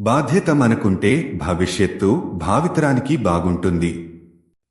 బాధ్యత మనకుంటే భవిష్యత్తు భావితరానికి బాగుంటుంది.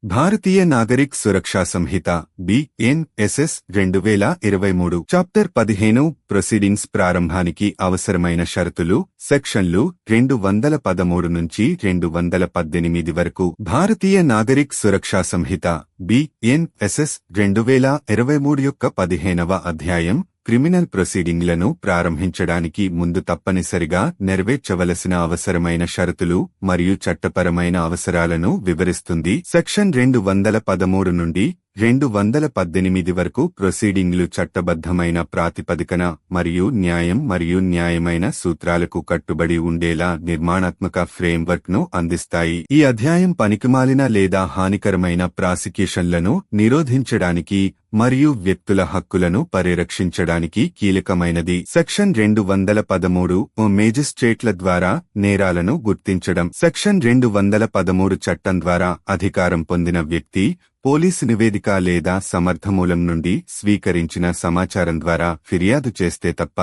భారతీయ నాగరిక్ సురక్షా సంహిత బిఎన్ఎస్ఎస్ రెండు వేల ఇరవై మూడు చాప్టర్ పదిహేను ప్రొసీడింగ్స్ ప్రారంభానికి అవసరమైన షరతులు సెక్షన్లు రెండు వందల పదమూడు నుంచి రెండు వందల పద్దెనిమిది వరకు. భారతీయ నాగరిక్ సురక్షా సంహిత బిఎన్ఎస్ఎస్ రెండు వేల ఇరవై మూడు యొక్క పదిహేనవ అధ్యాయం క్రిమినల్ ప్రొసీడింగ్లను ప్రారంభించడానికి ముందు తప్పనిసరిగా నెరవేర్చవలసిన అవసరమైన షరతులు మరియు చట్టపరమైన అవసరాలను వివరిస్తుంది. సెక్షన్ రెండు వందల పదమూడు నుండి రెండు వందల పద్దెనిమిది వరకు ప్రొసీడింగ్లు చట్టబద్ధమైన ప్రాతిపదికన మరియు న్యాయం మరియు న్యాయమైన సూత్రాలకు కట్టుబడి ఉండేలా నిర్మాణాత్మక ఫ్రేమ్వర్క్ను అందిస్తాయి. ఈ అధ్యాయం పనికిమాలిన లేదా హానికరమైన ప్రాసిక్యూషన్లను నిరోధించడానికి మరియు వ్యక్తుల హక్కులను పరిరక్షించడానికి కీలకమైనది. సెక్షన్ రెండు వందల పదమూడు మేజిస్ట్రేట్ల ద్వారా నేరాలను గుర్తించడం. సెక్షన్ రెండు వందల పదమూడు చట్టం ద్వారా అధికారం పొందిన వ్యక్తి పోలీసు నివేదిక లేదా సమర్థమూలం నుండి స్వీకరించిన సమాచారం ద్వారా ఫిర్యాదు చేస్తే తప్ప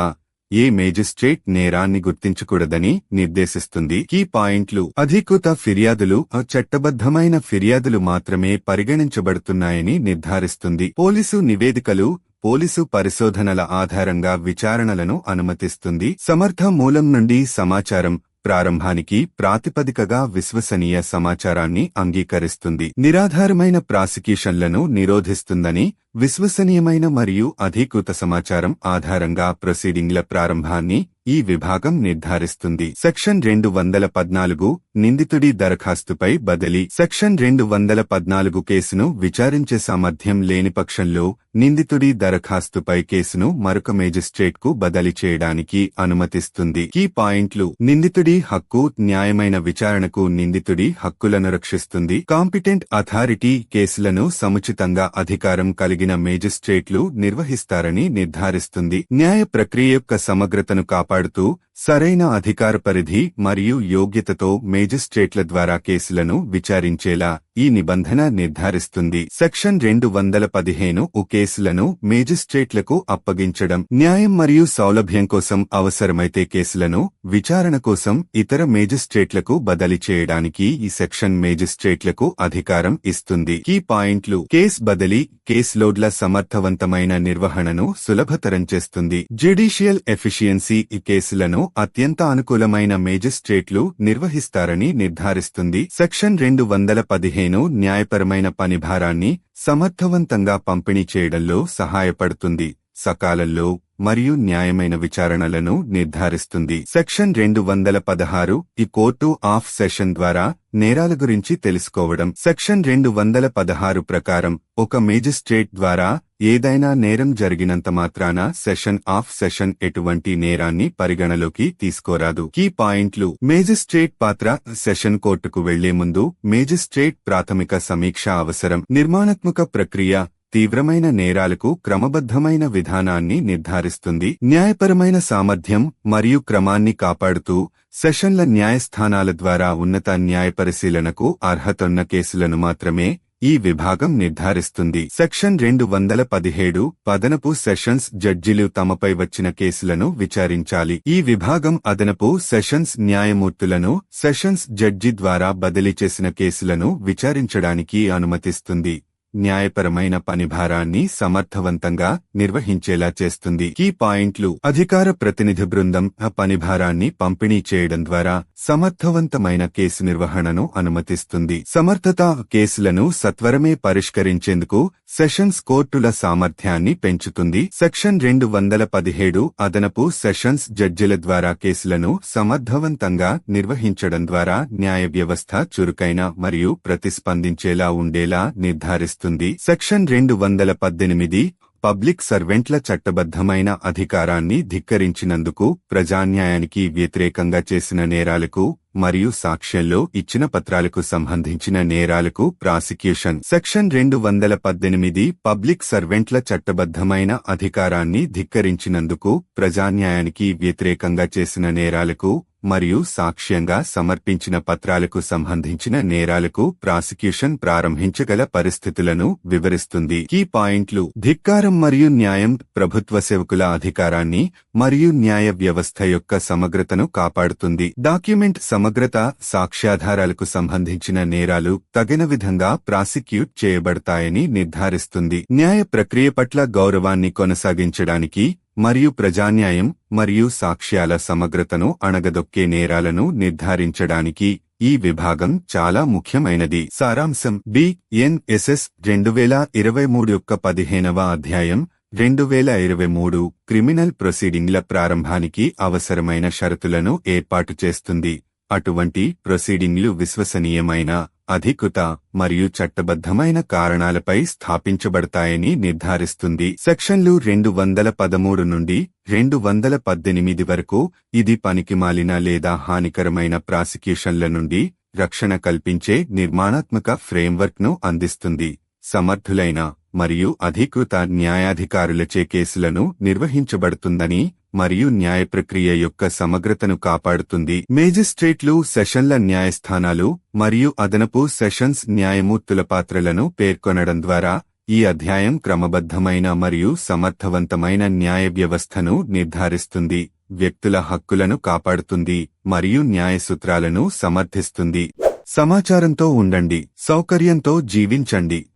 ఏ మేజిస్ట్రేట్ నేరాన్ని గుర్తించకూడదని నిర్దేశిస్తుంది. కీ పాయింట్లు. అధికృత ఫిర్యాదులు చట్టబద్ధమైన ఫిర్యాదులు మాత్రమే పరిగణించబడుతున్నాయని నిర్ధారిస్తుంది. పోలీసు నివేదికలు పోలీసు పరిశోధనల ఆధారంగా విచారణలను అనుమతిస్తుంది. సమర్థ మూలం నుండి సమాచారం ప్రారంభానికి ప్రాతిపదికగా విశ్వసనీయ సమాచారాన్ని అంగీకరిస్తుంది. నిరాధారమైన ప్రాసిక్యూషన్లను నిరోధిస్తుందని విశ్వసనీయమైన మరియు అధీకృత సమాచారం ఆధారంగా ప్రొసీడింగ్ల ప్రారంభాన్ని ఈ విభాగం నిర్ధారిస్తుంది. సెక్షన్ రెండు వందల పద్నాలుగు నిందితుడి దరఖాస్తుపై బదిలీ. సెక్షన్ రెండు వందల పద్నాలుగు కేసును విచారించే సామర్థ్యం లేని పక్షంలో నిందితుడి దరఖాస్తుపై కేసును మరొక మేజిస్ట్రేట్కు బదిలీ చేయడానికి అనుమతిస్తుంది. కీ పాయింట్లు. నిందితుడి హక్కు న్యాయమైన విచారణకు నిందితుడి హక్కులను రక్షిస్తుంది. కాంపిటెంట్ అథారిటీ కేసులను సముచితంగా అధికారం కలిగి కలిగిన మేజిస్ట్రేట్లు నిర్వహిస్తారని నిర్ధారిస్తుంది. న్యాయ ప్రక్రియ యొక్క సమగ్రతను కాపాడుతూ సరైన అధికార పరిధి మరియు యోగ్యతతో మేజిస్ట్రేట్ల ద్వారా కేసులను విచారించేలా ఈ నిబంధన నిర్ధారిస్తుంది. సెక్షన్ రెండు వందల పదిహేను ఉ కేసులను మేజిస్ట్రేట్లకు అప్పగించడం న్యాయం మరియు సౌలభ్యం కోసం అవసరమైతే కేసులను విచారణ కోసం ఇతర మేజిస్ట్రేట్లకు బదిలీ చేయడానికి ఈ సెక్షన్ మేజిస్ట్రేట్లకు అధికారం ఇస్తుంది. ఈ పాయింట్లు. కేస్ బదిలీ కేస్ లోడ్ల సమర్థవంతమైన నిర్వహణను సులభతరం చేస్తుంది. జ్యుడిషియల్ ఎఫిషియన్సీ ఈ కేసులను అత్యంత అనుకూలమైన మేజిస్ట్రేట్లు నిర్వహిస్తారని నిర్ధారిస్తుంది. సెక్షన్ రెండు వందల పదిహేను న్యాయపరమైన పనిభారాన్ని సమర్థవంతంగా పంపిణీ చేయడంలో సహాయపడుతుంది సకాలంలో మరియు న్యాయమైన విచారణలను నిర్ధారిస్తుంది. సెక్షన్ రెండు వందల పదహారు ఈ కోర్టు ఆఫ్ సెషన్ ద్వారా నేరాల గురించి తెలుసుకోవడం. సెక్షన్ రెండు వందల పదహారు ప్రకారం ఒక మేజిస్ట్రేట్ ద్వారా ఏదైనా నేరం జరిగినంత మాత్రాన సెషన్ ఆఫ్ సెషన్ ఎటువంటి నేరాన్ని పరిగణలోకి తీసుకోరాదు. కీ పాయింట్లు. మేజిస్ట్రేట్ పాత్ర సెషన్ కోర్టుకు వెళ్ళే ముందు మేజిస్ట్రేట్ ప్రాథమిక సమీక్ష అవసరం. నిర్మాణాత్మక ప్రక్రియ తీవ్రమైన నేరాలకు క్రమబద్ధమైన విధానాన్ని నిర్ధారిస్తుంది. న్యాయపరమైన సామర్థ్యం మరియు క్రమాన్ని కాపాడుతూ సెషన్ల న్యాయస్థానాల ద్వారా ఉన్నత న్యాయ పరిశీలనకు కేసులను మాత్రమే ఈ విభాగం నిర్ధారిస్తుంది. సెక్షన్ రెండు వందల పదిహేడు పదనపు సెషన్స్ జడ్జిలు తమపై వచ్చిన కేసులను విచారించాలి. ఈ విభాగం అదనపు సెషన్స్ న్యాయమూర్తులను సెషన్స్ జడ్జి ద్వారా బదిలీ చేసిన కేసులను విచారించడానికి అనుమతిస్తుంది. న్యాయపరమైన పనిభారాన్ని సమర్థవంతంగా నిర్వహించేలా చేస్తుంది. కీ పాయింట్లు. అధికార ప్రతినిధి బృందం ఆ పనిభారాన్ని పంపిణీ చేయడం ద్వారా సమర్థవంతమైన కేసు నిర్వహణను అనుమతిస్తుంది. సమర్థత కేసులను సత్వరమే పరిష్కరించేందుకు సెషన్స్ కోర్టుల సామర్థ్యాన్ని పెంచుతుంది. సెక్షన్ రెండు వందల పదిహేడు అదనపు సెషన్స్ జడ్జిల ద్వారా కేసులను సమర్థవంతంగా నిర్వహించడం ద్వారా న్యాయ వ్యవస్థ చురుకైన మరియు ప్రతిస్పందించేలా ఉండేలా నిర్ధారిస్తుంది. సెక్షన్ రెండు వందల పద్దెనిమిది పబ్లిక్ సర్వెంట్ల చట్టబద్ధమైన అధికారాన్ని ధిక్కరించినందుకు ప్రజాన్యాయానికి వ్యతిరేకంగా చేసిన నేరాలకు మరియు సాక్ష్యంలో ఇచ్చిన పత్రాలకు సంబంధించిన నేరాలకు ప్రాసిక్యూషన్. సెక్షన్ రెండు వందల పద్దెనిమిది పబ్లిక్ సర్వెంట్ల చట్టబద్ధమైన అధికారాన్ని ధిక్కరించినందుకు ప్రజాన్యాయానికి వ్యతిరేకంగా చేసిన నేరాలకు మరియు సాక్ష్యంగా సమర్పించిన పత్రాలకు సంబంధించిన నేరాలకు ప్రాసిక్యూషన్ ప్రారంభించగల పరిస్థితులను వివరిస్తుంది. కీ పాయింట్లు. ధిక్కారం మరియు న్యాయం ప్రభుత్వ సేవకుల అధికారాన్ని మరియు న్యాయ వ్యవస్థ యొక్క సమగ్రతను కాపాడుతుంది. డాక్యుమెంట్ సమగ్రత సాక్ష్యాధారాలకు సంబంధించిన నేరాలు తగిన విధంగా ప్రాసిక్యూట్ చేయబడతాయని నిర్ధారిస్తుంది. న్యాయ ప్రక్రియ పట్ల గౌరవాన్ని కొనసాగించడానికి మరియు ప్రజాన్యాయం మరియు సాక్ష్యాల సమగ్రతను అణగదొక్కే నేరాలను నిర్ధారించడానికి ఈ విభాగం చాలా ముఖ్యమైనది. సారాంశం. బి ఎన్ఎస్ఎస్ రెండు వేల ఇరవై మూడు యొక్క పదిహేనవ అధ్యాయం. రెండు వేల ఇరవై మూడు క్రిమినల్ ప్రొసీడింగ్ల ప్రారంభానికి అవసరమైన షరతులను ఏర్పాటు చేస్తుంది. అటువంటి ప్రొసీడింగ్లు విశ్వసనీయమైన అధికృత మరియు చట్టబద్ధమైన కారణాలపై స్థాపించబడతాయని నిర్ధారిస్తుంది. సెక్షన్లు రెండు వందల పదమూడు నుండి రెండు వందల పద్దెనిమిది వరకు ఇది పనికిమాలిన లేదా హానికరమైన ప్రాసిక్యూషన్ల నుండి రక్షణ కల్పించే నిర్మాణాత్మక ఫ్రేమ్వర్క్ను అందిస్తుంది. సమర్థులైన మరియు అధికృత న్యాయాధికారులచే కేసులను నిర్వహించబడుతుందని మరియు న్యాయ ప్రక్రియ యొక్క సమగ్రతను కాపాడుతుంది. మేజిస్ట్రేట్లు సెషన్ల న్యాయస్థానాలు మరియు అదనపు సెషన్స్ న్యాయమూర్తుల పాత్రలను పేర్కొనడం ద్వారా ఈ అధ్యాయం క్రమబద్ధమైన మరియు సమర్థవంతమైన న్యాయ వ్యవస్థను నిర్ధారిస్తుంది వ్యక్తుల హక్కులను కాపాడుతుంది మరియు న్యాయ సూత్రాలను సమర్థిస్తుంది. సమాచారంతో ఉండండి సౌకర్యంతో జీవించండి.